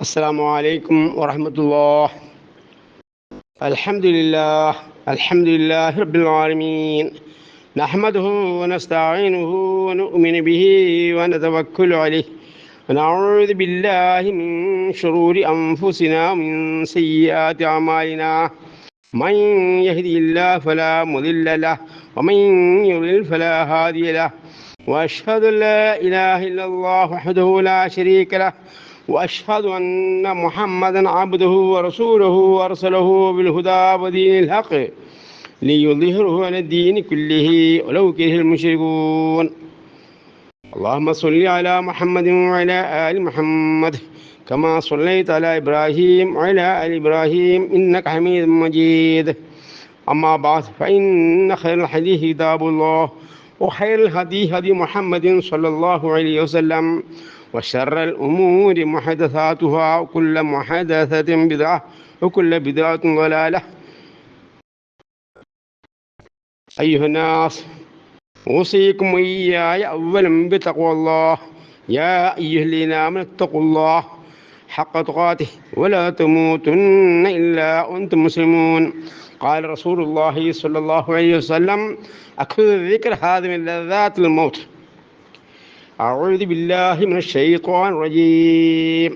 السلام عليكم ورحمة الله. الحمد لله الحمد لله رب العالمين. نحمده ونستعينه ونؤمن به ونتوكل عليه. ونعوذ بالله من شرور أنفسنا ومن سيئات أعمالنا. من يهدي الله فلا مضل له ومن يضلل فلا هادي له. وأشهد أن لا إله إلا الله وحده لا شريك له وأشهد أن محمدا عبده ورسوله وأرسله بالهدى ودين الحق ليظهره على الدين كله ولو كره المشركون. اللهم صل على محمد وعلى آل محمد كما صليت على إبراهيم وعلى آل إبراهيم إنك حميد مجيد. أما بعد فإن خير الحديث كتاب الله وخير الهدي هدي محمد صلى الله عليه وسلم. وشر الأمور محدثاتها وكل محدثة بدعة وكل بدعة ضلالة. أيها الناس أوصيكم وإياي أولا بتقوى الله. يا أيها الذين آمنوا اتقوا الله حق تقاته ولا تموتن إلا وأنتم مسلمون. قال رسول الله صلى الله عليه وسلم أكثر الذكر هذا من لذات الموت. أعوذ بالله من الشيطان الرجيم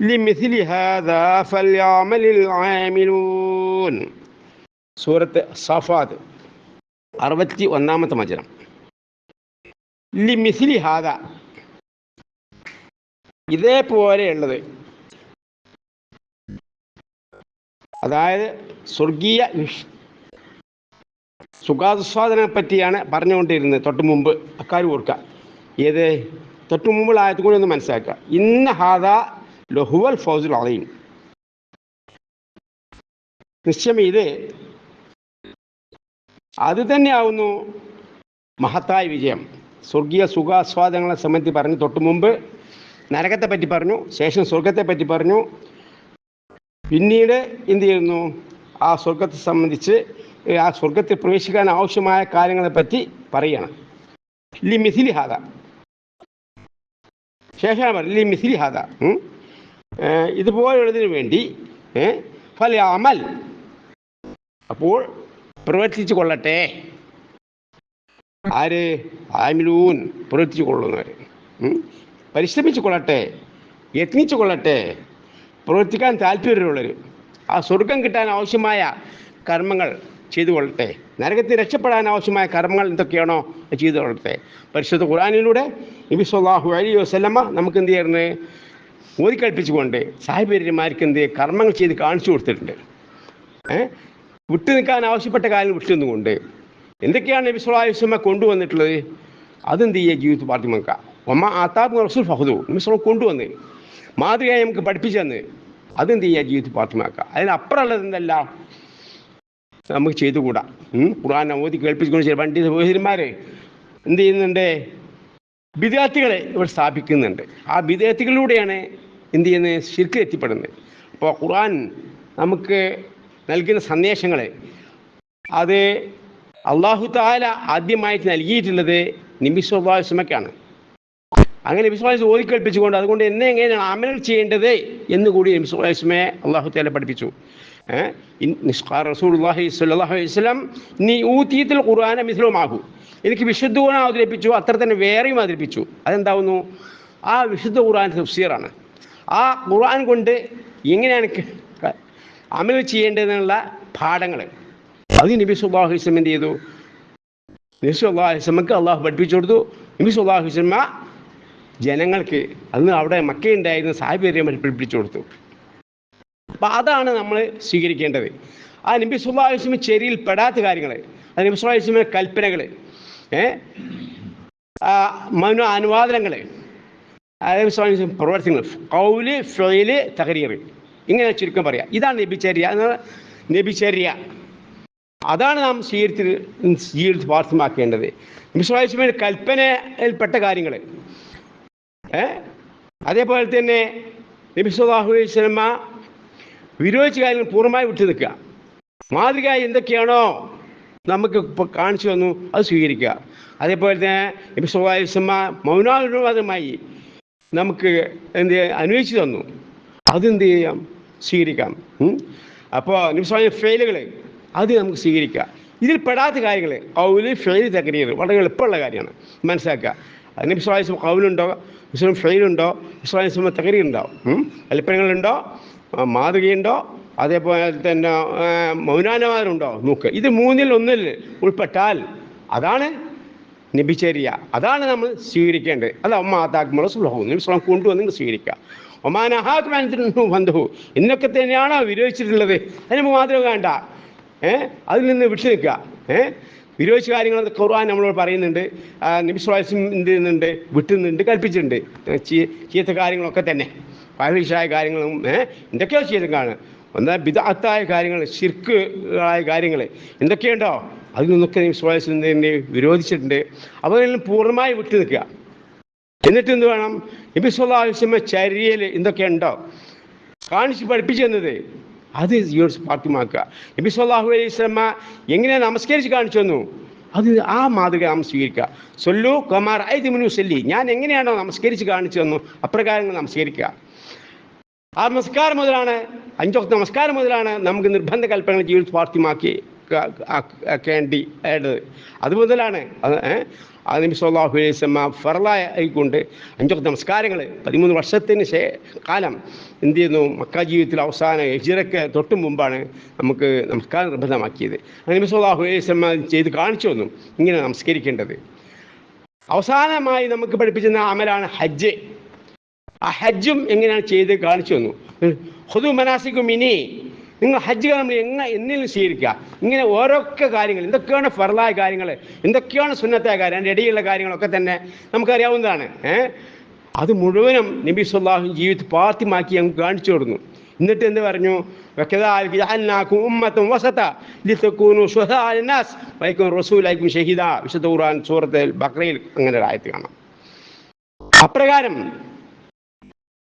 لمثل هذا فليعمل العاملون സൂറത്ത് Safad അറുപത്തി ഒന്നാമത്തെ വചനം ലി മിസിലി ഹാദ ഇതേപോലെയുള്ളത് അതായത് സ്വർഗീയ വിഷ് സുഖാസ്വാദനെ പറ്റിയാണ് പറഞ്ഞുകൊണ്ടിരുന്നത് തൊട്ട് മുമ്പ് അക്കാര്യം ഓർക്കുക ഏത്? തൊട്ട് മുമ്പുള്ള ആയത്ത് കൂടി ഒന്ന് മനസ്സിലാക്കുക. ഇന്ന ഹാദ ലഹുവൽ ഫൗസുൽ അലീം. നിശ്ചയം ഇത് അത് തന്നെയാവുന്നു മഹത്തായ വിജയം. സ്വർഗീയ സുഖാസ്വാദങ്ങളെ സംബന്ധിച്ച് പറഞ്ഞു തൊട്ട് മുമ്പ് നരകത്തെ പറ്റി പറഞ്ഞു ശേഷം സ്വർഗത്തെ പറ്റി പറഞ്ഞു. പിന്നീട് എന്ത് ചെയ്യുന്നു? ആ സ്വർഗത്തെ സംബന്ധിച്ച് ആ സ്വർഗത്തിൽ പ്രവേശിക്കാൻ ആവശ്യമായ കാര്യങ്ങളെ പറ്റി പറയണം. ലി മിഥിലി ഹാദ. ശേഷമാണ് പറയുന്നത് ലി മിഥിലി ഹാദ. ഇതുപോലുള്ളതിന് വേണ്ടി ഫല അമൽ അപ്പോൾ പ്രവർത്തിച്ചു കൊള്ളട്ടെ. ആര്? ആമിലൂൻ പ്രവർത്തിച്ചു കൊള്ളുന്നവർ പരിശ്രമിച്ചു കൊള്ളട്ടെ. യത്നിച്ചു കൊള്ളട്ടെ. പ്രവർത്തിക്കാൻ താല്പര്യമുള്ളവർ ആ സ്വർഗം കിട്ടാൻ ആവശ്യമായ കർമ്മങ്ങൾ ചെയ്തു കൊള്ളട്ടെ നരകത്തിൽ രക്ഷപ്പെടാൻ ആവശ്യമായ കർമ്മങ്ങൾ എന്തൊക്കെയാണോ ചെയ്തു കൊള്ളട്ടെ പരിശുദ്ധ ഖുറാനിലൂടെ നബി സല്ലാഹു അലി വസ്ലമ്മ നമുക്ക് എന്ത് ചെയ്യുന്നത് ഓതിക്കൽപ്പിച്ചുകൊണ്ട് സാഹിബര്യന്മാർക്ക് എന്ത് കർമ്മങ്ങൾ ചെയ്ത് കാണിച്ചു കൊടുത്തിട്ടുണ്ട്. വിട്ടു നിൽക്കാൻ ആവശ്യപ്പെട്ട കാര്യം വിട്ടു നിന്നുകൊണ്ട് എന്തൊക്കെയാണ് നബി സുല്ലാ വസ്ലമ്മ കൊണ്ടുവന്നിട്ടുള്ളത്? അതെന്ത് ചെയ്യുക ജീവിതത്തിൽ പാർട്ടി നോക്കുക ഒമ്മ ആത്താബ് റസൂൽ ഫഹദു. നബി സുല്ല കൊണ്ടുവന്ന് മാതൃകയായി നമുക്ക് പഠിപ്പിച്ചു തന്ന്. അതെന്ത് ചെയ്യുക ജീവിതത്തിൽ പാർട്ടി നോക്കുക അതിനപ്പുറമുള്ളത് എന്തല്ല? നമുക്ക് ചെയ്തുകൂടാ. ഖുർആൻ ഓതി കേൾപ്പിച്ചുകൊണ്ട് ചില പണ്ഡിത സഹോദരന്മാർ എന്ത് ചെയ്യുന്നുണ്ട്? വിദ്യാർത്ഥികളെ ഇവിടെ സ്ഥാപിക്കുന്നുണ്ട്. ആ വിദ്യാർത്ഥികളിലൂടെയാണ് എന്ത് ചെയ്യുന്നത് ശിർക്ക് എത്തിപ്പെടുന്നത് അപ്പോൾ ഖുർആൻ നമുക്ക് നൽകുന്ന സന്ദേശങ്ങൾ അത് അള്ളാഹു താല ആദ്യമായിട്ട് നൽകിയിട്ടുള്ളത് നിമിസ്വഭാവസ്മക്കാണ് അങ്ങനെ വിശ്വാസം ഓതിക്കേൽപ്പിച്ചുകൊണ്ട് അതുകൊണ്ട് എന്നെ എങ്ങനെയാണ് അമൽ ചെയ്യേണ്ടത് എന്ന് കൂടി നിമിസ്വഭാവസ്മയെ അള്ളാഹു താല പഠിപ്പിച്ചു. റസൂൽഹി നീ ഊത്തീത്തിൽ ഖുർആാനെ മിഥിലുമാകൂ. എനിക്ക് വിശുദ്ധ ഖുർആൻ അവതരിപ്പിച്ചു അത്ര തന്നെ വേറെയും അവതരിപ്പിച്ചു. അതെന്താവുന്നു? ആ വിശുദ്ധ ഖുർആൻ തഫ്സീറാണ്. ആ ഖുർആൻ കൊണ്ട് എങ്ങനെയാണ് അമൽ ചെയ്യേണ്ടതെന്നുള്ള പാഠങ്ങൾ. അത് നബി സുല്ലാഹു വസ്ലം എന്ത് ചെയ്തു? നബി സുല്ലാഹു വസ്ലമക്ക് അള്ളാഹു പഠിപ്പിച്ചു കൊടുത്തു. നബി സുല്ലാഹു വസ്ലമ ജനങ്ങൾക്ക് അന്ന് അവിടെ മക്കയുണ്ടായിരുന്ന സാഹചര്യം പഠിപ്പിച്ചു കൊടുത്തു. അപ്പം അതാണ് നമ്മൾ സ്വീകരിക്കേണ്ടത്. ആ നബി സുല്ലാ വസ്ലമി ചെരിയിൽ പെടാത്ത കാര്യങ്ങൾ ആ നബി സുല്ലാ വസ്ലമിന്റെ കൽപ്പനകൾ മനു അനുവാദനങ്ങൾ അതേ പ്രവർത്തനങ്ങൾ. കൗൽ ഫെയിൽ തകരീർ ഇങ്ങനെ ചുരുക്കം പറയാം. ഇതാണ് നബിചര്യ നബിചര്യ. അതാണ് നാം സ്വീകരിച്ച് ജീവിതത്തിൽ പാർത്ഥമാക്കേണ്ടത് വിശ്വാസയുടെ കൽപ്പനയിൽപ്പെട്ട കാര്യങ്ങൾ ഏഹ് അതേപോലെ തന്നെ നബി സുല്ലാഹു വിരോധിച്ച കാര്യങ്ങൾ പൂർണമായി വിട്ടു നിൽക്കുക മാതൃക എന്തൊക്കെയാണോ നമുക്ക് ഇപ്പോൾ കാണിച്ചു തന്നു അത് സ്വീകരിക്കുക. അതേപോലെ തന്നെ ഇപ്പം സ്വകാര്യസമ്മ മൗനാനുവാദമായി നമുക്ക് എന്ത് അന്വേഷിച്ചു തന്നു. അതെന്ത് ചെയ്യാം? സ്വീകരിക്കാം. അപ്പോൾ നിമിഷമായ ഫെയിലുകൾ അത് നമുക്ക് സ്വീകരിക്കാം. ഇതിൽ പെടാത്ത കാര്യങ്ങൾ കൗൽ ഫെയിൽ തകരീർ വളരെ എളുപ്പമുള്ള കാര്യമാണ്. മനസ്സിലാക്കുക. അതിന് വിശ്വാസം കൗലുണ്ടോ വിശ്വാസം ഫെയിലുണ്ടോ? വിശ്വാസം തകരീറുണ്ടോ? അല്പങ്ങളുണ്ടോ മാതൃകയുണ്ടോ? അതേപോലെ തന്നെ മൗനാനമാരുണ്ടോ നോക്ക് ഇത് മൂന്നിൽ ഒന്നിൽ ഉൾപ്പെട്ടാൽ അതാണ് നബിചര്യ. അതാണ് നമ്മൾ സ്വീകരിക്കേണ്ടത്. അത് അമ്മ ആത്താക്കുമ്പോൾ സുലഭവും നിമിഷം കൊണ്ടുവന്ന് സ്വീകരിക്കുക ഒമാനഹാത്മാനത്തിനു ബന്ധു എന്നൊക്കെ തന്നെയാണോ വിരോധിച്ചിട്ടുള്ളത് അതിന് മാത്രം വേണ്ട. ഏ? അതിൽ നിന്ന് വിട്ടു നിൽക്കുക ഏ? വിരോധിച്ച കാര്യങ്ങൾ ഖുർആൻ നമ്മളോട് പറയുന്നുണ്ട്. നിമിഷം എന്ത് ചെയ്യുന്നുണ്ട്? വിട്ടുന്നുണ്ട് കൽപ്പിച്ചിട്ടുണ്ട്. ചീത്ത കാര്യങ്ങളൊക്കെ തന്നെ. പാലിഷായ കാര്യങ്ങളും എന്തൊക്കെയോ ചെയ്തേക്കാണ് എന്നാൽ വിദഗ്ധായ കാര്യങ്ങൾ ശിർക്കായ കാര്യങ്ങൾ എന്തൊക്കെയുണ്ടോ? അതിൽ നിന്നൊക്കെ സ്വാസം വിരോധിച്ചിട്ടുണ്ട്. അവരെല്ലാം പൂർണമായി വിട്ടു നിൽക്കുക. എന്നിട്ട് എന്ത് വേണം? നബി സ്വല്ലാ വസ്ലമ ചര്യയിൽ എന്തൊക്കെയുണ്ടോ കാണിച്ച് പഠിപ്പിച്ചു തന്നത്. അത് യൂണിസ് പാർട്ടിമാക്കുക നബി സ്വല്ലാഹു അലൈഹി സ്വലമ എങ്ങനെ നമസ്കരിച്ച് കാണിച്ചു തന്നു? അത് ആ മാതൃക നാം സ്വീകരിക്കുക. സൊല്ലു കമാർ ഐ തിമിനു സല്ലി ഞാൻ എങ്ങനെയാണോ നമസ്കരിച്ച് കാണിച്ചു തന്നു അപ്രകാരം നമസ്കരിക്കുക. ആ നമസ്കാരം മുതലാണ് അഞ്ചൊക്കെ നമസ്കാരം മുതലാണ് നമുക്ക് നിർബന്ധ കൽപ്പനകൾ ജീവിത സ്വാർത്ഥ്യമാക്കി ആക്കേണ്ടി ആയത് അത് മുതലാണ് അത് ഏ, ആ നബി സല്ലല്ലാഹു അലൈഹി വസല്ലം ഫറലായ ആയിക്കൊണ്ട് അഞ്ചൊക്കെ നമസ്കാരങ്ങൾ പതിമൂന്ന് വർഷത്തിന് ശേ കാലം എന്ത് ചെയ്യുന്നു? മക്ക ജീവിതത്തിൽ അവസാന ഹിജിറയ്ക്ക് തൊട്ട് മുമ്പാണ് നമുക്ക് നമസ്കാരം നിർബന്ധമാക്കിയത്. അലൈഹി വസല്ലം ചെയ്ത് കാണിച്ചു തന്നു. ഇങ്ങനെ നമസ്കരിക്കേണ്ടത്. അവസാനമായി നമുക്ക് പഠിപ്പിച്ചിരുന്ന അമലാണ് ഹജ്ജ്. ആ ഹജ്ജും എങ്ങനെയാണ് ചെയ്ത് കാണിച്ചു തന്നു. ഹൊതു മനാസിക്കും ഇനി നിങ്ങൾ ഹജ്ജ് നമ്മൾ എങ്ങനെ എന്നിലും സ്വീകരിക്കുക. ഇങ്ങനെ ഓരോക്കെ കാര്യങ്ങൾ എന്തൊക്കെയാണ് ഫറലായ കാര്യങ്ങൾ എന്തൊക്കെയാണ് സുന്നത്തെ കാര്യം അതിന്റെ ഇടയിലുള്ള കാര്യങ്ങളൊക്കെ തന്നെ നമുക്കറിയാവുന്നതാണ്. ഏഹ് അത് മുഴുവനും നബി സുല്ലാഹു ജീവിതം പാർത്തിമാക്കി ഞങ്ങൾ കാണിച്ചു കൊടുക്കുന്നു. എന്നിട്ട് എന്ത് പറഞ്ഞു? ഷഹീദ. വിശുദ്ധ ഖുർആൻ സൂറത്ത് ബക്രയിൽ അങ്ങനെ ഒരു ആയത്ത് കാണാം. അപ്രകാരം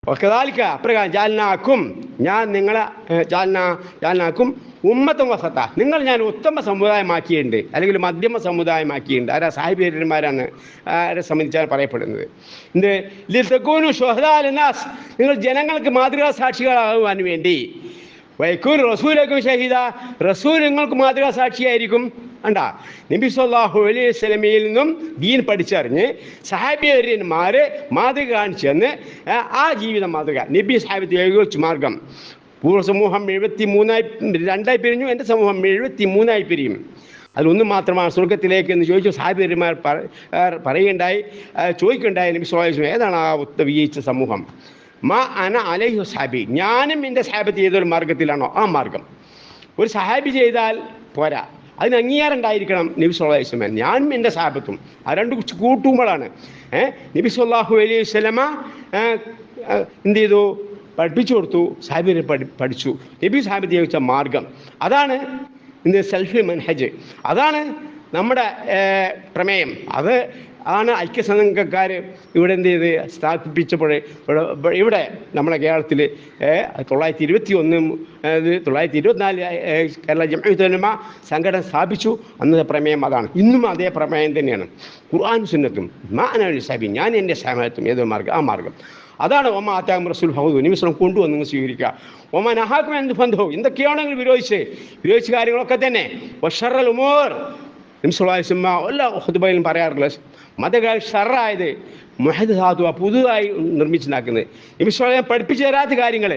ഒക്കതാലിക്ക ഞാൻ നിങ്ങളെ ജാലിന ജാലിനാക്കും ഉമ്മത്തും വസത്ത. നിങ്ങൾ ഞാൻ ഉത്തമ സമുദായമാക്കിയിട്ടുണ്ട്. അല്ലെങ്കിൽ മധ്യമ സമുദായമാക്കിയിട്ടുണ്ട്. ആരാ? സാഹിബിയന്മാരാണ് ആരെ സംബന്ധിച്ചാണ് പറയപ്പെടുന്നത്. എന്ത് ലിത്തക്കൂനു ഷൊഹദാലിനാസ് നിങ്ങൾ ജനങ്ങൾക്ക് മാതൃകാ സാക്ഷികളാകുവാൻ വേണ്ടി വൈക്കൂർ റസൂലേക്കും ഷഹിദ റസൂൽ നിങ്ങൾക്ക് മാതൃക സാക്ഷിയായിരിക്കും. കണ്ടാ? നബി സല്ലല്ലാഹു അലൈഹി വസല്ലമയിൽ നിന്നും ദീൻ പഠിച്ചറിഞ്ഞ് സഹാബിയന്മാരെ മാതൃക കാണിച്ചെന്ന് ആ, ജീവിത മാതൃക. നബി സാഹിബ് ഏകോച്ച് മാർഗം. പൂർവ സമൂഹം എഴുപത്തി മൂന്നായി രണ്ടായി പിരിഞ്ഞു എന്റെ സമൂഹം എഴുപത്തി മൂന്നായി പിരിയും. അതിലൊന്നും മാത്രമാണ് സ്വർഗത്തിലേക്ക് എന്ന് ചോദിച്ചു സാഹിബിയന്മാർ പറയുകയുണ്ടായി. ചോദിക്കുകയുണ്ടായി നബി സ്വാഹി ഏതാണ് ആ ഒത്ത വിജയിച്ച സമൂഹം? മാ അന അലൈഹു സാബി ഞാനും എന്റെ സാഹിബത്ത് ചെയ്തൊരു മാർഗത്തിലാണോ ആ മാർഗം ഒരു സഹാബി ചെയ്താൽ പോരാ. അതിന് അംഗീകാരം ഉണ്ടായിരിക്കണം നബി സല്ലല്ലാഹു അലൈഹി വസല്ലം. ഞാനും എന്റെ സാഹബത്തും. ആ രണ്ട് കൂട്ടുമ്പോഴാണ് ഏഹ് നബി സല്ലല്ലാഹു അലൈഹി വസ്ലമ എന്ത് ചെയ്തു? പഠിപ്പിച്ചു കൊടുത്തു. സാഹിബിനെ പഠി പഠിച്ചു. നബി സാഹിബ് ചോദിച്ച മാർഗം അതാണ് ഇന്ന് സെൽഫി മൻഹജ് അതാണ് നമ്മുടെ പ്രമേയം. അത് ആണ് ഐക്യസംഘക്കാർ ഇവിടെ എന്ത് ചെയ്ത്? സ്ഥാപിപ്പിച്ചപ്പോൾ ഇവിടെ ഇവിടെ- നമ്മുടെ കേരളത്തിൽ തൊള്ളായിരത്തി ഇരുപത്തി ഒന്ന് തൊള്ളായിരത്തി ഇരുപത്തിനാല് കേരള ജമ്മ സംഘടന സ്ഥാപിച്ചു. അന്നത്തെ പ്രമേയം അതാണ്. ഇന്നും അതേ പ്രമേയം തന്നെയാണ്. ഖുർആൻ സുന്നത്തും മാനാലി സാബി ഞാൻ എന്റെ സമയത്തും ഏതോ മാർഗം ആ മാർഗം അതാണ് ഒമ ആറ്റാം റസുൽ ഹൗദ് നിമിഷം കൊണ്ടുവന്ന് നിങ്ങൾ സ്വീകരിക്കുക. ഒമ നഹാക്കും എന്ത് ബന്ധവും എന്തൊക്കെയാണെങ്കിൽ വിരോധിച്ച് വിരോധിച്ച കാര്യങ്ങളൊക്കെ തന്നെ. വഷറൽ ഉമോർ. നിമിഷം എല്ലാ ഹുദ്ബയിലും പറയാറില്ല മതകാൽ ഷറായത് മുഹദ് സാധുവ പുതുതായി നിർമ്മിച്ചുണ്ടാക്കുന്നത് വിശ്വാസം പഠിപ്പിച്ചു തരാത്ത കാര്യങ്ങൾ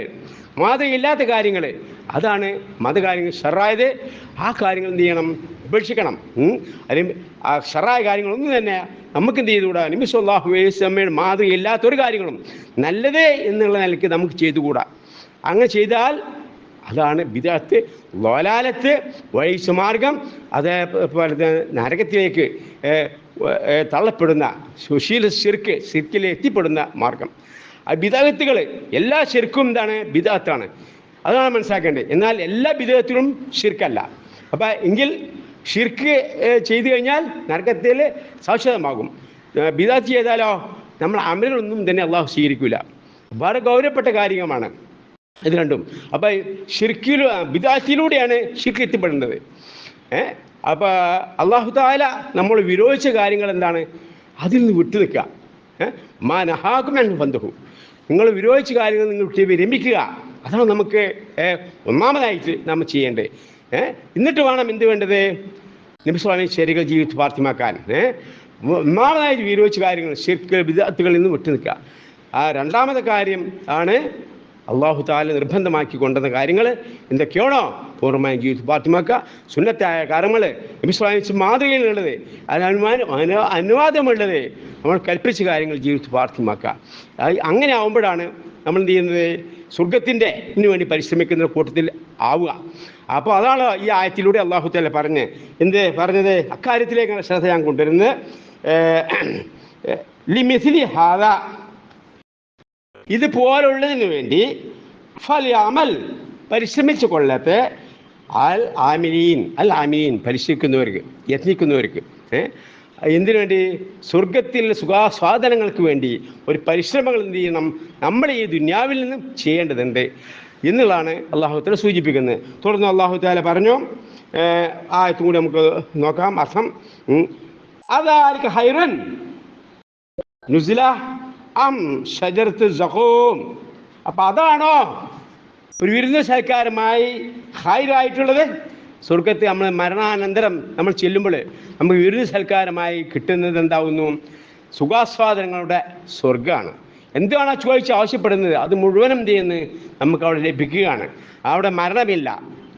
മാതൃകയില്ലാത്ത കാര്യങ്ങൾ അതാണ് മതകാര്യങ്ങൾ ഷറായത്. ആ കാര്യങ്ങൾ എന്ത് ചെയ്യണം? ഉപേക്ഷിക്കണം. അല്ലെങ്കിൽ ആ ഷറായ കാര്യങ്ങളൊന്നും തന്നെ നമുക്ക് എന്ത് ചെയ്തുകൂടാ? നിമിഷാഹു വേസമ്മയുടെ മാതൃകയില്ലാത്ത ഒരു കാര്യങ്ങളും നല്ലതേ എന്നുള്ള നിലയ്ക്ക് നമുക്ക് ചെയ്തുകൂടാ. അങ്ങനെ ചെയ്താൽ അതാണ് വിദഗ്ധത്ത് ലോലാലത്ത് വഴിച്ചുമാർഗം അതേപോലെ നരകത്തിലേക്ക് തള്ളപ്പെടുന്ന സുശീല ശിർക്ക് ശിർക്കിൽ എത്തിപ്പെടുന്ന മാർഗം. ആ ബിദാഗത്തുകൾ എല്ലാ ശിർക്കും എന്താണ്? ബിദാത്താണ് അതാണ് മനസ്സിലാക്കേണ്ടത്. എന്നാൽ എല്ലാ ബിദാത്തിലും ശിർക്കല്ല. അപ്പം എങ്കിൽ ഷിർക്ക് ചെയ്തു കഴിഞ്ഞാൽ നരകത്തിൽ സാക്ഷരമാകും ബിദാത്ത് ചെയ്താലോ? നമ്മൾ അമലുകളൊന്നും തന്നെ അള്ളാഹു സ്വീകരിക്കില്ല വളരെ ഗൗരവപ്പെട്ട കാര്യമാണ് ഇത് രണ്ടും. അപ്പം ഷിർക്കിലൂ ബിദാത്തിലൂടെയാണ് ഷിർക്ക് എത്തിപ്പെടുന്നത്. ഏ അപ്പം അള്ളാഹുദാല നമ്മൾ വിരോധിച്ച കാര്യങ്ങൾ എന്താണ്? അതിൽ നിന്ന് വിട്ടു നിൽക്കുക. മാ നഹാക്കും ബന്ധു നിങ്ങൾ വിരോധിച്ച കാര്യങ്ങൾ നിങ്ങൾ വിട്ട് വിരമിക്കുക അതാണ് നമുക്ക് ഒന്നാമതായിട്ട് നമ്മൾ ചെയ്യേണ്ടത്. എന്നിട്ട് വേണം എന്ത് വേണ്ടത്? നിമിഷമാണ് ശരികൾ ജീവിതത്തിൽ പ്രാർത്ഥ്യമാക്കാൻ ഒന്നാമതായിട്ട് വിരോധിച്ച കാര്യങ്ങൾ ശരിക്കും വിദഗ്ധകളിൽ നിന്ന് വിട്ടു നിൽക്കുക. ആ രണ്ടാമത്തെ കാര്യം ആണ് അള്ളാഹു താല നിർബന്ധമാക്കി കൊണ്ടുവന്ന കാര്യങ്ങൾ എന്തൊക്കെയാണോ? പൂർണമായും ജീവിതത്തിൽ പാർത്തിമാക്കുക സുന്നത്തായ കാര്യങ്ങൾ നബിസ്വാമിച്ച് മാതൃകയിലുള്ളത്. അനു അനുവാദമുള്ളത് നമ്മൾ കൽപ്പിച്ച കാര്യങ്ങൾ ജീവിച്ച് പാർത്തിമാക്കുക അത് അങ്ങനെ ആവുമ്പോഴാണ് നമ്മൾ എന്ത് ചെയ്യുന്നത്? സ്വർഗത്തിന്റെ ഇതിനു വേണ്ടി പരിശ്രമിക്കുന്ന കൂട്ടത്തിൽ ആവുക. അപ്പോൾ അതാണ് ഈ ആയത്തിലൂടെ അള്ളാഹു താല പറഞ്ഞ് എന്ത് പറഞ്ഞത്? അക്കാര്യത്തിലേക്കാണ് ശ്രദ്ധ ഞാൻ കൊണ്ടുവരുന്നത്. ഏഹ്, ലിമിഥിലി ഹാദ ഇതുപോലുള്ളതിന് വേണ്ടി ഫലിയാമൽ പരിശ്രമിച്ചു കൊള്ളത്തെ അൽ ആമിനീൻ അൽ ആമിനീൻ പരിശ്രമിക്കുന്നവർക്ക് യത്നിക്കുന്നവർക്ക് എന്തിനു വേണ്ടി? സ്വർഗത്തിൽ സുഖാസ്വാദനങ്ങൾക്ക് വേണ്ടി ഒരു പരിശ്രമങ്ങൾ എന്ത് ചെയ്യണം? നമ്മൾ ഈ ദുന്യാവിൽ നിന്നും ചെയ്യേണ്ടതുണ്ട് എന്നുള്ളതാണ് അള്ളാഹുത്താല സൂചിപ്പിക്കുന്നത്. തുടർന്ന് അള്ളാഹു താല പറഞ്ഞു ആയത്തും കൂടി നമുക്ക് നോക്കാം. അർത്ഥം. അതാർക്ക് ഹൈറൻ. നുസില അം ഷജർത്ത് സഹോം അപ്പൊ അതാണോ ഒരു വിരുന്ന് സൽക്കാരമായി ഹൈറായിട്ടുള്ളത് സ്വർഗത്തെ നമ്മൾ മരണാനന്തരം നമ്മൾ ചെല്ലുമ്പോൾ നമുക്ക് വിരുന്ന് സൽക്കാരമായി കിട്ടുന്നത് എന്താവുന്നു? സുഖാസ്വാദനങ്ങളുടെ സ്വർഗമാണ് എന്താണ് ആ ചോദിച്ച് ആവശ്യപ്പെടുന്നത്? അത് മുഴുവനും ചെയ്യുന്നത് നമുക്ക് അവിടെ ലഭിക്കുകയാണ്. അവിടെ മരണമില്ല.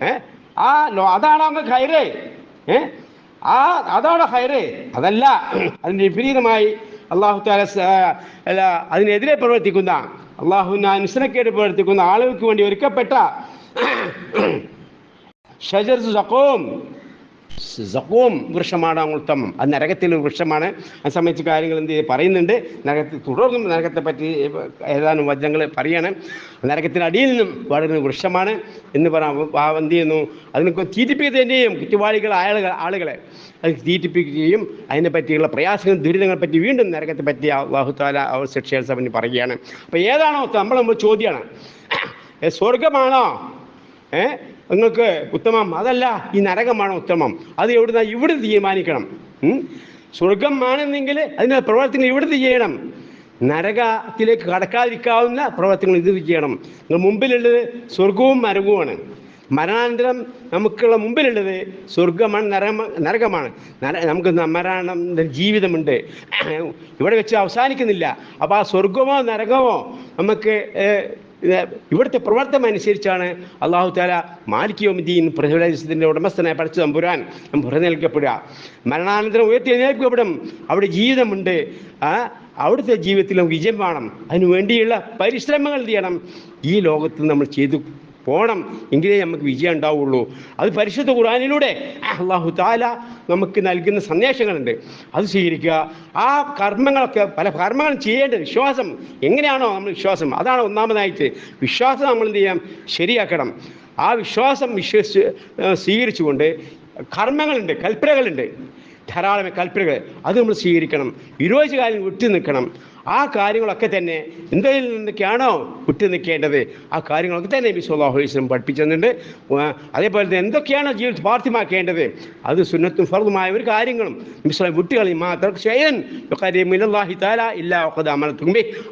ഏ? ആ അതാണ് നമുക്ക് ഹൈറേ ഏ? ആ അതാണോ ഹൈറേ അതല്ല അതിന് വിപരീതമായി അള്ളാഹു താല അതിനെതിരെ പ്രവർത്തിക്കുന്ന അള്ളാഹുവിന് അനുസരണക്കേട് പ്രവർത്തിക്കുന്ന ആളുകൾക്ക് വേണ്ടി ഒരുക്കപ്പെട്ട ഷജർ സഖോം സഖോം വൃക്ഷമാണ് ഉത്തമം അത് നരകത്തിലെ ഒരു വൃക്ഷമാണ് ആ സമയത്ത് കാര്യങ്ങൾ എന്ത്? പറയുന്നുണ്ട് നരകത്തിൽ തുടർന്നും നരകത്തെ പറ്റി ഏതാനും വചനങ്ങൾ പറയാണ് നരകത്തിന് അടിയിൽ നിന്നും വളരുന്ന വൃക്ഷമാണ് എന്ന് ആ എന്ത് ചെയ്യുന്നു അതിനൊക്കെ തീറ്റിപ്പിക്കുന്നതിന്റെയും കുറ്റവാളികൾ ആളുകൾ ആളുകളെ അത് തീറ്റിപ്പിക്കുകയും അതിനെ പറ്റിയുള്ള പ്രയാസങ്ങൾ ദുരിതങ്ങളെ പറ്റി വീണ്ടും നരകത്തെ പറ്റി വാഹുത്താല അവർ ശിക്ഷയെ സംബന്ധിച്ച് പറയുകയാണ് അപ്പോൾ ഏതാണോ നമ്മൾ നമ്മൾ ചോദ്യമാണ് സ്വർഗമാണോ ഏ നിങ്ങൾക്ക് ഉത്തമം. അതല്ല ഈ നരകമാണ് ഉത്തമം. അത് എവിടുന്ന ഇവിടെ തീരുമാനിക്കണം? ഉം? സ്വർഗമാണെന്നെങ്കിൽ അതിന്റെ പ്രവർത്തനം ഇവിടുന്ന് ചെയ്യണം. നരകത്തിലേക്ക് കടക്കാതിരിക്കാവുന്ന പ്രവർത്തനങ്ങൾ ഇത് ചെയ്യണം. മുമ്പിലുള്ളത് സ്വർഗവും നരകവുമാണ്. മരണാനന്തരം നമുക്കുള്ള മുമ്പിലുള്ളത് സ്വർഗമാണ് നര നരകമാണ്. നര നമുക്ക് മരണം ജീവിതമുണ്ട്. ഇവിടെ വെച്ച് അവസാനിക്കുന്നില്ല. അപ്പോൾ ആ സ്വർഗമോ നരകമോ നമുക്ക് ഇവിടുത്തെ പ്രവർത്തനം അനുസരിച്ചാണ് അള്ളാഹു താല മാലിക്യോമിദ്ദീൻ പ്രദേശത്തിന്റെ ഉടമസ്ഥനായ പഠിച്ചു തമ്പുരാൻ പുറന്നേൽക്കപ്പെടുക മരണാനന്തരം ഉയർത്തി എഴുന്നേൽക്കപ്പെടും അവിടെ ജീവിതമുണ്ട്. അവിടുത്തെ ജീവിതത്തിൽ വിജയം വേണം അതിനു വേണ്ടിയുള്ള പരിശ്രമങ്ങൾ ചെയ്യണം. ഈ ലോകത്ത് നമ്മൾ ചെയ്തു പോകണം എങ്കിലേ നമുക്ക് വിജയം ഉണ്ടാവുള്ളൂ. അത് പരിശുദ്ധ ഖുറാനിലൂടെ അള്ളാഹു താല നമുക്ക് നൽകുന്ന സന്ദേശങ്ങളുണ്ട്. അത് സ്വീകരിക്കുക. ആ കർമ്മങ്ങളൊക്കെ പല കർമ്മങ്ങളും ചെയ്യേണ്ടത് വിശ്വാസം. എങ്ങനെയാണോ നമ്മൾ വിശ്വാസം? അതാണ് ഒന്നാമതായിട്ട് വിശ്വാസം നമ്മൾ എന്ത് ചെയ്യാം? ശരിയാക്കണം. ആ വിശ്വാസം വിശ്വസിച്ച് സ്വീകരിച്ചുകൊണ്ട് കർമ്മങ്ങളുണ്ട് കൽപ്പനകളുണ്ട്. ധാരാളം കൽപ്പനകൾ അത് നമ്മൾ സ്വീകരിക്കണം. വിരോധകാലം വിട്ടു നിൽക്കണം. ആ കാര്യങ്ങളൊക്കെ തന്നെ എന്തെങ്കിലും നിന്നൊക്കെയാണോ വിട്ടു നിൽക്കേണ്ടത്. ആ കാര്യങ്ങളൊക്കെ തന്നെ നബി സല്ലല്ലാഹു അലൈഹി വസല്ലം പഠിപ്പിച്ചു അതേപോലെ തന്നെ എന്തൊക്കെയാണോ ജീവിതത്തിൽ പാർത്ഥ്യമാക്കേണ്ടത് അത് സുന്നത്തും ഫർദുമായ ഒരു കാര്യങ്ങളും സ്വലം വിട്ടുകളി മാത്രം ഇല്ലാ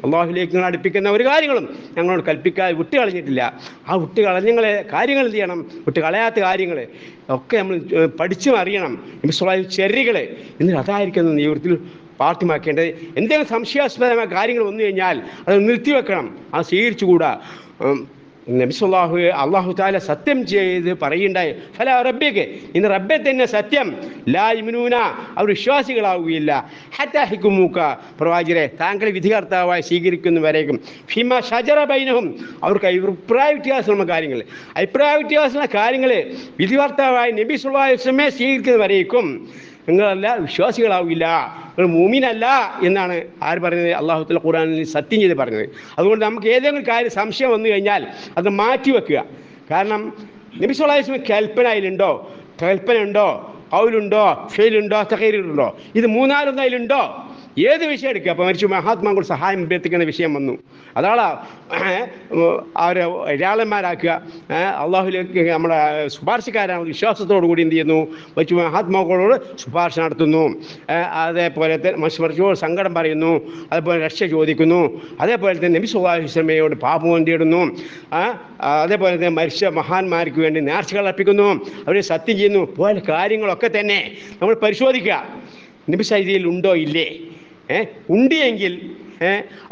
അള്ളാഹുലേക്ക് നിങ്ങൾ അടുപ്പിക്കുന്ന ഒരു കാര്യങ്ങളും ഞങ്ങളോട് കൽപ്പിക്കാതെ വിട്ട് കളഞ്ഞിട്ടില്ല. ആ വിട്ട് കളഞ്ഞങ്ങളെ കാര്യങ്ങൾ എന്ത് ചെയ്യണം? വിട്ട് കളയാത്ത കാര്യങ്ങൾ ഒക്കെ നമ്മൾ പഠിച്ചും അറിയണം. നബി സ്വലാഹി ചെറികൾ എന്നിട്ട് അതായിരിക്കുന്ന ജീവിതത്തിൽ പാഠ്യമാക്കേണ്ടത് എന്തെങ്കിലും സംശയാസ്പദമായ കാര്യങ്ങൾ വന്നു കഴിഞ്ഞാൽ അത് നിർത്തിവെക്കണം. അത് സ്വീകരിച്ചുകൂടാ. നബിസുല്ലാഹു അള്ളാഹു താല സത്യം ചെയ്ത് പറയുണ്ടായി. ഫല റബ്ബിക്ക് ഇന്ന് റബ്ബെ തന്നെ സത്യം. ലാ ഇമിനൂന അവർ വിശ്വാസികളാവുകയില്ല. ഹറ്റാഹിക്കുമൂക്ക പ്രവാചകരെ താങ്കളെ വിധികർത്താവായി സ്വീകരിക്കുന്നവരേക്കും. ഫിമ ഷജറ ബൈനഹും. അവർക്ക് അഭിപ്രായ വ്യത്യാസമുള്ള കാര്യങ്ങൾ. അഭിപ്രായ വ്യത്യാസമുള്ള കാര്യങ്ങൾ വിധികർത്താവായി നബി സുല്ലാഹു വസ്ലമെ സ്വീകരിക്കുന്നവരേക്കും നിങ്ങളല്ല വിശ്വാസികളാവില്ല. നിങ്ങൾ മൂമിനല്ല എന്നാണ് ആര് പറഞ്ഞത് അള്ളാഹുത്തുള്ള ഖുറാനിൽ സത്യം ചെയ്ത് പറഞ്ഞത് അതുകൊണ്ട് നമുക്ക് ഏതെങ്കിലും കാര്യം സംശയം വന്നു കഴിഞ്ഞാൽ അത് മാറ്റി വെക്കുക. കാരണം നബി കൽപ്പനയിലുണ്ടോ? കൽപ്പന ഉണ്ടോ കൗലുണ്ടോ ഫെയിലുണ്ടോ? തകയിലുണ്ടോ ഇത് മൂന്നാലൊന്നും അതിലുണ്ടോ ഏത് വിഷയം എടുക്കുക അപ്പോൾ മരിച്ചു മഹാത്മാക്കൾ സഹായം അഭ്യർത്ഥിക്കുന്ന വിഷയം വന്നു. അതാണ് അവരെ ഒരാളന്മാരാക്കുക അള്ളാഹുലേക്ക് നമ്മുടെ ശുപാർശക്കാരാണ്. വിശ്വാസത്തോടു കൂടി എന്ത് ചെയ്യുന്നു? മരിച്ചു മഹാത്മാക്കളോട് ശുപാർശ നടത്തുന്നു. അതേപോലെ മനുഷ്യർക്കോട് സങ്കടം പറയുന്നു. അതേപോലെ രക്ഷ ചോദിക്കുന്നു. അതേപോലെ തന്നെ നബി സുഹാഹിസ്ലമയോട് പാപം തേടുന്നു അതേപോലെ തന്നെ മരിച്ച മഹാന്മാർക്ക് വേണ്ടി നേർച്ചകൾ അർപ്പിക്കുന്നു. അവർ സത്യം ചെയ്യുന്നു. പോലെ കാര്യങ്ങളൊക്കെ തന്നെ നമ്മൾ പരിശോധിക്കുക. ശൈലിയിൽ ഉണ്ടോ? ഇല്ലേ? ഏ? ഉണ്ട് എങ്കിൽ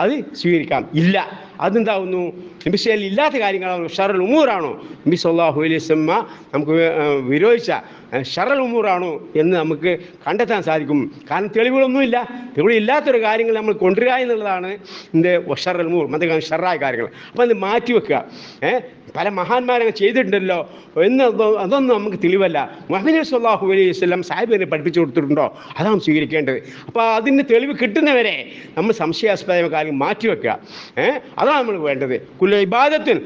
അത് സ്വീകരിക്കാം. ഇല്ല. അതെന്താവുന്നു? നിമിഷയിൽ ഇല്ലാത്ത കാര്യങ്ങളാണ്? ഷറൽ ഉമൂറാണോ? നബി സല്ലാഹു അലൈഹി വസല്ലമ നമുക്ക് വിരോധിച്ച ഷറൽ ഉമൂറാണോ എന്ന് നമുക്ക് കണ്ടെത്താൻ സാധിക്കും. കാരണം തെളിവുകളൊന്നുമില്ല. തെളിവില്ലാത്തൊരു കാര്യങ്ങൾ നമ്മൾ കൊണ്ടുവരിക എന്നുള്ളതാണ് ഇതിന്റെ ഷറൽ ഉമൂർ മറ്റേ ഷറായ കാര്യങ്ങൾ. അപ്പം അത് മാറ്റി വെക്കുക ഏ? പല മഹാന്മാരൊക്കെ ചെയ്തിട്ടുണ്ടല്ലോ. എന്ന് അതൊന്നും നമുക്ക് തെളിവല്ല. മുഹമ്മദ് സല്ലാഹു അലൈഹി വസ്ലം സാഹിബിനെ പഠിപ്പിച്ചു കൊടുത്തിട്ടുണ്ടോ? അതാണ് സ്വീകരിക്കേണ്ടത്. അപ്പോൾ അതിന് തെളിവ് കിട്ടുന്നവരെ നമ്മൾ സംശയാസ്പദമായ കാര്യം മാറ്റി വെക്കുക. ഏഹ് അതാണ് നമ്മൾ വേണ്ടത്. കുല്ല ഇബാദത്തിൽ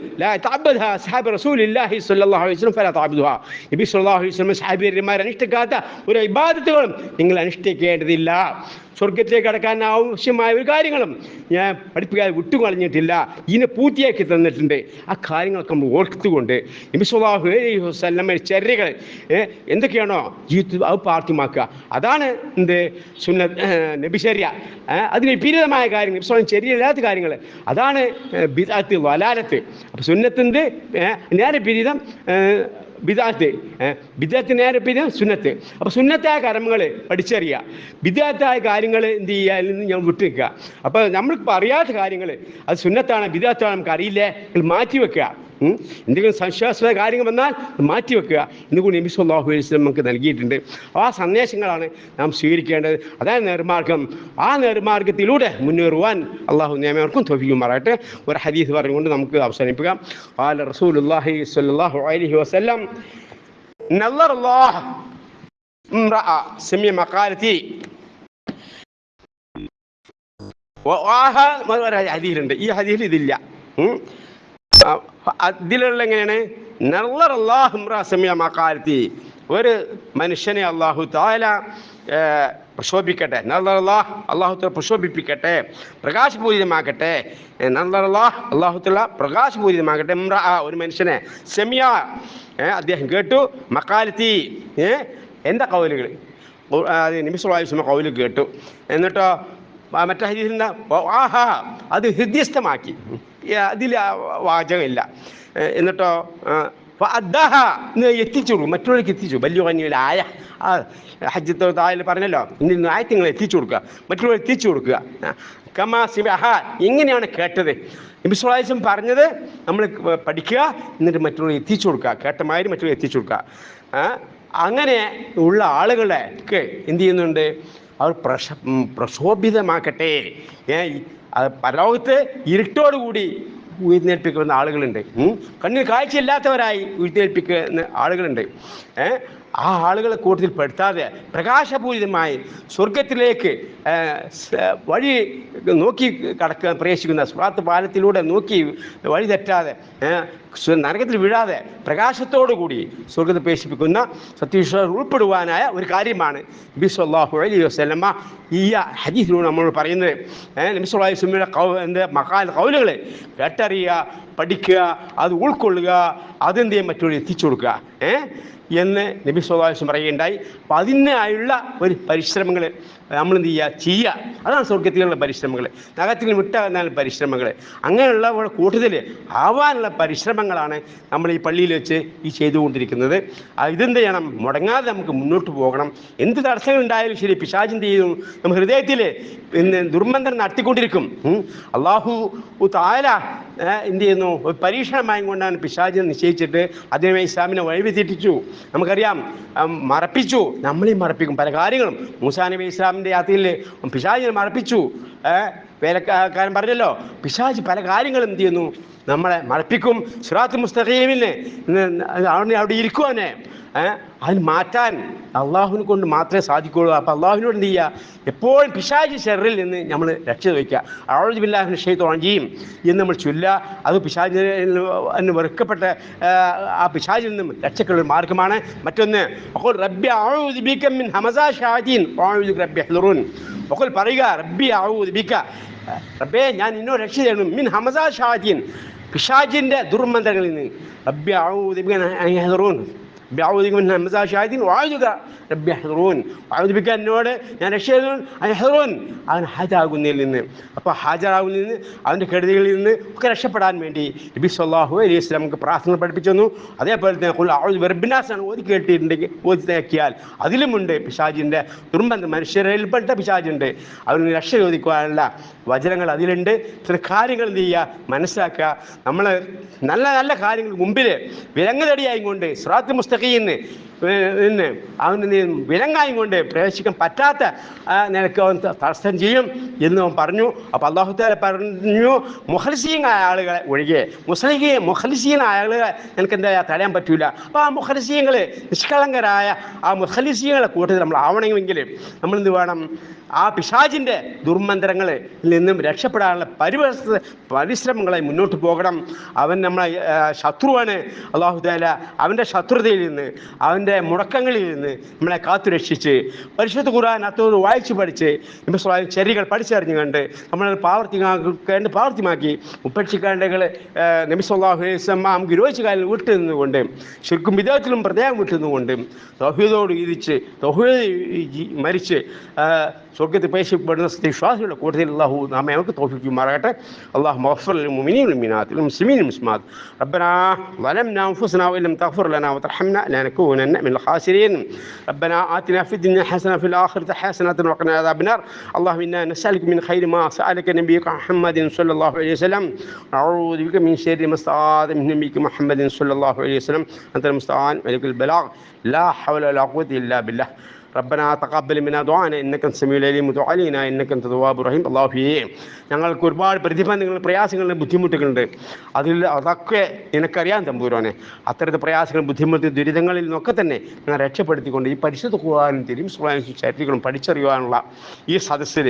അസ്ഹാബ് റസൂലില്ലാഹി സ്വല്ലല്ലാഹു അലൈഹി വസല്ലം ഫല തഅബ്ബദുഹ നബി സ്വല്ലല്ലാഹു അലൈഹി വസല്ലം സഹാബിയന്മാർ അനുഷ്ഠിക്കാത്ത ഒരു ഇബാദത്തുകളും നിങ്ങൾ അനുഷ്ഠിക്കേണ്ടതില്ല. സ്വർഗത്തിലേക്ക് കടക്കാൻ ആവശ്യമായ ഒരു കാര്യങ്ങളും ഞാൻ പഠിപ്പിക്കാതെ വിട്ടുകളഞ്ഞിട്ടില്ല. ഇതിനെ പൂർത്തിയാക്കി തന്നിട്ടുണ്ട്. ആ കാര്യങ്ങളൊക്കെ നമ്മൾ ഓർത്തുകൊണ്ട് നബിസ്വല്ലാഹു അലൈഹി ചര്യകൾ എന്തൊക്കെയാണോ ജീവിതത്തിൽ അത് പ്രാർത്ഥ്യമാക്കുക അതാണ് എന്ത്? സുന്ന നബിചര്യ ഏ, അതിന് വിപരീതമായ കാര്യങ്ങൾ നബിസ്വലം ചര്യയില്ലാത്ത കാര്യങ്ങൾ. അതാണ് വലാലത്ത്. അപ്പോൾ സുന്നത്തിന്റെ നേരെ വിപരീതം ബിദാത്ത് ബിദാത്ത് നേരെ പിന്നെ സുന്നത്ത്. അപ്പോൾ സുന്നത്തായ കർമ്മങ്ങൾ പഠിച്ചറിയുക. ബിദാത്തായ കാര്യങ്ങൾ എന്ത് ചെയ്യുക? അതിൽ നിന്ന് ഞാൻ വിട്ടുനിൽക്കുക. അപ്പോൾ നമ്മൾക്ക് അറിയാത്ത കാര്യങ്ങൾ അത് സുന്നത്താണ് ബിദാത്താണ് നമുക്ക് അറിയില്ലേ മാറ്റി വെക്കുക. എന്തെങ്കിലും സംശയാസ്പദ കാര്യങ്ങൾ വന്നാൽ അത് മാറ്റി വെക്കുക എന്നുകൂടി നബി സല്ലാഹു അലൈഹി വസല്ലം നമുക്ക് നൽകിയിട്ടുണ്ട് ആ സന്ദേശങ്ങളാണ് നാം സ്വീകരിക്കേണ്ടത് അതാണ് നേർമാർഗം ആ നേർമാർഗത്തിലൂടെ മുന്നേറുവാൻ അള്ളാഹു നിയമർക്കും തൊഫിക്കുമാറായിട്ട് ഒരു ഹദീസ് പറഞ്ഞുകൊണ്ട് നമുക്ക് അവസാനിപ്പിക്കാം قال رسول الله صلى الله عليه وسلم نظر الله امرأة سمي مقالتي وآها ഒരു ഹദീലുണ്ട് ഈ ഹദീൽ ഇതില്ല ഉം. ആ, അതിലുള്ള എങ്ങനെയാണ്? ഒരു മനുഷ്യനെ അള്ളാഹു താല പ്രക്ഷോഭിക്കട്ടെ പ്രശോഭിക്കട്ടെ. നല്ലർ പ്രക്ഷോഭിപ്പിക്കട്ടെ പ്രകാശപൂരിതമാക്കട്ടെ നല്ലാഹ് അള്ളാഹ് പ്രകാശപൂരിതമാക്കട്ടെ ഒരു മനുഷ്യനെ സെമിയ അദ്ദേഹം കേട്ടു. മക്കാലത്തി എന്താ കൗലുകൾ നിമിഷമായ കൗൽ കേട്ടു. എന്നിട്ടോ മറ്റേ ഹരി എന്താ? അത് ഹൃദ്യസ്ഥമാക്കി. അതിൽ വാചകമില്ല. എന്നിട്ടോ അദ്ദേഹ എത്തിച്ചു കൊടുക്കും മറ്റുള്ളവർക്ക് എത്തിച്ചു. വലിയ ആയ ആ ഹജ്ജത്തോ ആയാലും പറഞ്ഞല്ലോ. ഇന്ന് നിങ്ങൾ എത്തിച്ചു കൊടുക്കുക. മറ്റുള്ളവർ എത്തിച്ചു കൊടുക്കുക. കമാ സിബഹ. എങ്ങനെയാണ് കേട്ടത്. നബിസ്വലാസം പറഞ്ഞത് നമ്മൾ പഠിക്കുക എന്നിട്ട് മറ്റുള്ളവർ എത്തിച്ചു കൊടുക്കുക. കേട്ടമാതിരി മറ്റുള്ളവർ എത്തിച്ചു കൊടുക്കുക. അങ്ങനെ ഉള്ള ആളുകളെ എന്ത് ചെയ്യുന്നുണ്ട്? അവർ പ്രശ പ്രശോഭിതമാക്കട്ടെ. അത് പരലോകത്ത് ഇരുട്ടോടുകൂടി ഉയർന്നേൽപ്പിക്കുന്ന ആളുകളുണ്ട്. കണ്ണിന് കാഴ്ചയില്ലാത്തവരായി ഉയർന്നേൽപ്പിക്കുന്ന ആളുകളുണ്ട്. ഏ? ആ ആളുകളെ കൂട്ടത്തിൽ പെടുത്താതെ പ്രകാശപൂരിതമായി സ്വർഗത്തിലേക്ക് വഴി നോക്കി കടക്കാൻ പ്രവേശിക്കുന്ന സ്വാർത്ഥ പാലത്തിലൂടെ നോക്കി വഴി തെറ്റാതെ നരകത്തിൽ വീഴാതെ പ്രകാശത്തോടു കൂടി സ്വർഗത്തെ പ്രവേശിപ്പിക്കുന്ന സത്യവിശ്വാസം ഉൾപ്പെടുവാനായ ഒരു കാര്യമാണ് നബി അലി അലൈഹി വസല്ലമ ഈ ഹദീസിലൂടെ നമ്മൾ പറയുന്നത്. നബി കൗ എന്റെ മക്കാൽ കൗലുകൾ കേട്ടറിയുക പഠിക്കുക അത് ഉൾക്കൊള്ളുക അതെന്ത് ചെയ്യാൻ മറ്റുള്ള എത്തിച്ചു കൊടുക്കുക. ഏഹ് എന്ന് നബി സ്വഭാവം പറയുകയുണ്ടായി. അപ്പം അതിനായുള്ള ഒരു പരിശ്രമങ്ങൾ നമ്മൾ എന്ത് ചെയ്യുക ചെയ്യുക അതാണ് സ്വർഗത്തിലുള്ള പരിശ്രമങ്ങൾ നഗരത്തിൽ വിട്ടാകുന്ന പരിശ്രമങ്ങൾ അങ്ങനെയുള്ള കൂട്ടത്തിൽ ആവാനുള്ള പരിശ്രമങ്ങളാണ് നമ്മൾ ഈ പള്ളിയിൽ വെച്ച് ഈ ചെയ്തുകൊണ്ടിരിക്കുന്നത്. ഇതെന്ത് ചെയ്യണം? മുടങ്ങാതെ നമുക്ക് മുന്നോട്ട് പോകണം. എന്ത് തടസ്സങ്ങൾ ഉണ്ടായാലും ശരി പിശാചിന്ത ചെയ്യും? നമ്മൾ ഹൃദയത്തിൽ ദുർമന്ത്രം നടത്തിക്കൊണ്ടിരിക്കും. അള്ളാഹു താല എന്ത് ചെയ്യുന്നു? ഒരു പരീക്ഷണമായി കൊണ്ടാണ് പിശാചിനെ നിശ്ചയിച്ചിട്ട് അതിനെ ഇസ്ലാമിനെ വഴിവെത്തിച്ചു നമുക്കറിയാം മറപ്പിച്ചു. നമ്മളെയും മറപ്പിക്കും. പല കാര്യങ്ങളും. മൂസാ നബി ഇസ്ലാമിന്റെ യാത്രയിൽ പിശാചിനെ മറപ്പിച്ചു. ഏഹ്, വേലക്കാരൻ പറഞ്ഞല്ലോ പിശാജ് പല കാര്യങ്ങളും എന്ത് ചെയ്യുന്നു? നമ്മളെ മറപ്പിക്കും. സിറാത്ത് മുസ്തഖീമിനെ. അവിടെ അവിടെ ഇരിക്കുവാനെ. അത് മാറ്റാൻ അള്ളാഹുവിനെ കൊണ്ട് മാത്രമേ സാധിക്കുകയുള്ളൂ. അപ്പോൾ അള്ളാഹുവിനോട് എന്ത് ചെയ്യുക എപ്പോഴും പിശാജ് ഷെറിൽ നിന്ന് നമ്മൾ രക്ഷ വയ്ക്കുക അഴോജ് ബില്ലാഹിന് ഷെയ്ത്തോഞ്ചിയും എന്ന് നമ്മൾ ചൊല്ലുക. അത് പിശാചിന് വെറുക്കപ്പെട്ട ആ, പിശാജിൽ നിന്നും രക്ഷക്കുള്ള ഒരു മാർഗമാണ്. മറ്റൊന്ന് അപ്പോൾ റബ്ബി മിൻ ഹമസാ ബിക റബ്ബി ഹ്ലുറൂൻ അപ്പോൾ പറയുക റബ്ബി അഊദു ബിക റബ്ബേ ഞാൻ നിന്നോട് രക്ഷ തേടുന്നു. മിൻ ഹമസാ ഷാജീൻ പിശാചിന്റെ ദുർമന്ത്രങ്ങളിൽ നിന്ന് റബ്ബി അഊദു ബിക അൻ യഹ്ലുറൂൻ റബ്ബി വഅഊദു ബിക എന്നോട് ഞാൻ രക്ഷ തേടുന്നു അൻ യഹ്ലുറൂൻ അവൻ ഹാജരാകുന്നതിൽ നിന്ന് അപ്പോൾ ഹാജരാകുന്നതിൽ നിന്ന് അവന്റെ കെടുതികളിൽ നിന്ന് ഒക്കെ രക്ഷപ്പെടാൻ വേണ്ടി നബി സല്ലാഹു അലൈഹി സ്വലം നമുക്ക് പ്രാർത്ഥന പഠിപ്പിച്ചു തന്നു അതേപോലെ തന്നെ ബിറബ്ബിനാസാണ് ഓതി കേട്ടിട്ടുണ്ടെങ്കിൽ ഓതി തേക്കിയാൽ അതിലുമുണ്ട് പിശാജിന്റെ ദുർബന്ധം മനുഷ്യരിൽപ്പെട്ട പിശാജുണ്ട് അവന് രക്ഷ ചോദിക്കുവാനുള്ള വചനങ്ങൾ അതിലുണ്ട്. ചില കാര്യങ്ങൾ എന്ത് ചെയ്യുക? മനസ്സിലാക്കുക. നമ്മൾ നല്ല നല്ല കാര്യങ്ങൾ മുമ്പിൽ വിലങ്ങുതടിയായും കൊണ്ട് സ്രാത്ത് മുസ്തഖീന്ന് നിന്ന് അവന് നീ വിലങ്ങായും കൊണ്ട് പ്രവേശിക്കാൻ പറ്റാത്ത നിനക്ക് അവൻ തടസ്സം ചെയ്യും എന്ന് അവൻ പറഞ്ഞു. അപ്പോൾ അള്ളാഹുത്താല പറഞ്ഞു മുഖലിസീനായ ആളുകളെ ഒഴികെ മുസ്ലിം മുഹലിസീനായ ആളുകളെ നിനക്ക് എന്താ തടയാൻ പറ്റൂല? അപ്പോൾ ആ മുഹലിസീങ്ങൾ നിഷ്കളങ്കരായ ആ മുഹലിസീങ്ങളെ കൂട്ടത്തിൽ നമ്മൾ ആവണമെങ്കിൽ നമ്മൾ എന്ത് വേണം ആ പിശാചിന്റെ ദുർമന്ത്രങ്ങളിൽ നിന്നും രക്ഷപ്പെടാനുള്ള പരിവ പരിശ്രമങ്ങളെ മുന്നോട്ട് പോകണം. അവൻ നമ്മളെ ശത്രുവാണ്. അള്ളാഹു താല അവന്റെ ശത്രുതയിൽ നിന്ന് അവന്റെ മുടക്കങ്ങളിൽ നിന്ന് നമ്മളെ കാത്തു രക്ഷിച്ച് പരിശുദ്ധ ഖുർആൻ അത്തോട് വായിച്ച് പഠിച്ച് അലൈഹി ചെറികൾ പഠിച്ചറിഞ്ഞു കണ്ട് നമ്മൾ പാവർത്തിമാക്കേണ്ട പാവർത്തിമാക്കി ഉപേക്ഷിക്കേണ്ടകൾ നബി സല്ലല്ലാഹു അലൈഹി വസല്ലം നമുക്ക് ഇരുപത്തി കാലം വിട്ടു നിന്നുകൊണ്ട് ശരിക്കും വിദേഹത്തിലും പ്രത്യേകം വിട്ടു നിന്നുകൊണ്ട് തൗഹീദോട് ഇരിച്ച് തൗഹീദ് മരിച്ച് സ്വർഗത്തിൽ പേശപ്പെടുന്ന വിശ്വാസികളുടെ കൂട്ടത്തിൽ അള്ളാഹു നാം നമുക്ക് തോഫിക്കുമാറാകട്ടെ അള്ളാഹു മഗ്ഫിർ للمؤمنين والمؤمنات والمسلمين والمسلمات ربنا ظلمنا انفسنا وان لم تغفر لنا وترحمنا لنكونن من الخاسرين ربنا آتنا في الدنيا حسنه في الاخره حسنه وقنا عذاب النار اللهم انا نسالك من خير ما سالك نبيك محمد صلى الله عليه وسلم نعوذ بك من شر ما استعاذ من نبيك محمد صلى الله عليه وسلم انت المستعان ولك البلاغ لا حول ولا قوه الا بالله റബ്ബന തക്കാബൽ മിന ദ്വാന എന്നക്കൻ സമീലീം ദ്വാലീന ഇന്നക തവാബ് റഹീം അള്ളാഹുബിയെ ഞങ്ങൾക്ക് ഒരുപാട് പ്രതിബന്ധങ്ങൾ പ്രയാസങ്ങളും ബുദ്ധിമുട്ടുകളുണ്ട്. അതിൽ അതൊക്കെ നിനക്കറിയാം തമ്പൂരോനെ. അത്തരത്തെ പ്രയാസങ്ങൾ ബുദ്ധിമുട്ട് ദുരിതങ്ങളിൽ നിന്നൊക്കെ തന്നെ ഞങ്ങൾ രക്ഷപ്പെടുത്തിക്കൊണ്ട് ഈ പരിശുദ്ധ കുറാനും തിരിയും സുറാനും ചരിത്രങ്ങളും പഠിച്ചറിയുവാനുള്ള ഈ സദസ്സിൽ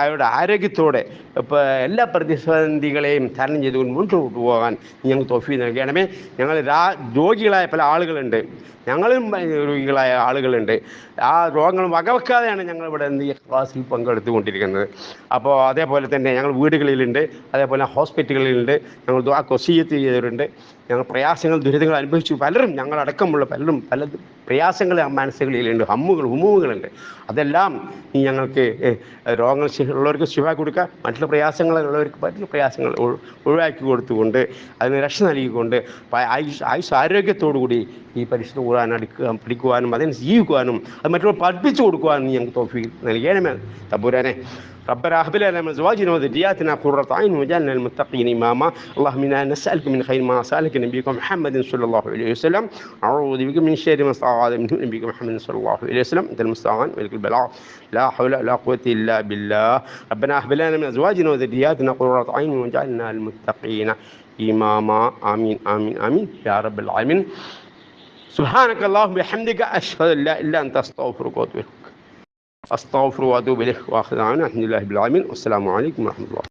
ആയുടെ ആരോഗ്യത്തോടെ ഇപ്പോൾ എല്ലാ പ്രതിസന്ധികളെയും തരണം ചെയ്തുകൊണ്ട് മുന്നോട്ട് പോകാൻ ഞങ്ങൾ തോഫി നൽകണമേ ഞങ്ങൾ രാ രോഗികളായ പല ആളുകളുണ്ട്. ഞങ്ങളും രോഗികളായ ആളുകളുണ്ട്. ആ രോഗങ്ങൾ വകവെക്കാതെയാണ് എന്ത് ഈ ക്ലാസ്സിൽ പങ്കെടുത്തുകൊണ്ടിരിക്കുന്നത്. അപ്പോൾ അതേപോലെ തന്നെ ഞങ്ങൾ വീടുകളിലുണ്ട് അതേപോലെ ഹോസ്പിറ്റലുകളിലുണ്ട്. ഞങ്ങൾ ദ്വാ കൊസീയത്ത് ചെയ്തവരുണ്ട്. ഞങ്ങൾ പ്രയാസങ്ങൾ ദുരിതങ്ങൾ അനുഭവിച്ചു. പലരും ഞങ്ങളടക്കമുള്ള പലരും പല പ്രയാസങ്ങൾ ആ മനസ്സുകളിലുണ്ട്. ഹമ്മുകൾ ഹുമുകളുണ്ട് അതെല്ലാം നീ ഞങ്ങൾക്ക് രോഗങ്ങൾ ഉള്ളവർക്ക് ശിവ കൊടുക്കുക. മറ്റുള്ള പ്രയാസങ്ങളുള്ളവർക്ക് മറ്റുള്ള പ്രയാസങ്ങൾ ഒഴി- ഒഴിവാക്കി കൊടുത്തുകൊണ്ട് അതിന് രക്ഷ നൽകിക്കൊണ്ട് ആയുഷ് ആയുഷ് ആരോഗ്യത്തോടു കൂടി ഈ പരിശുദ്ധ കൂടാൻ അടുക്കുക പഠിക്കുവാനും അതിനെ ജീവിക്കുവാനും അത് മറ്റുള്ളവർ പഠിപ്പിച്ചു കൊടുക്കുവാനും ഞങ്ങൾക്ക് തോഫി നൽകിയാലും തമ്പുരാനെ ربنا أقبلنا من أزواجنا وذرياتنا قرة عين وجعلنا المتقين إماما. اللهم إنا نسألك من خير ما سألك نبيكم محمد صلى الله عليه وسلم. أعوذ بك من شر ما استعاذ منه نبيكم محمد صلى الله عليه وسلم. أنت المستعان ولك البلاء لا حول ولا قوة إلا بالله. ربنا أقبلنا من أزواجنا وذرياتنا قرة عين وجعلنا المتقين إماما. آمين آمين آمين. يا رب العالمين. سبحانك اللهم وبحمدك أشهد أن لا إله إلا أنت أستغفرك وأتوب إليك. أستغفر وأتوب إليه وآخر دعوانا الحمد لله بالعالمين والسلام عليكم ورحمة الله.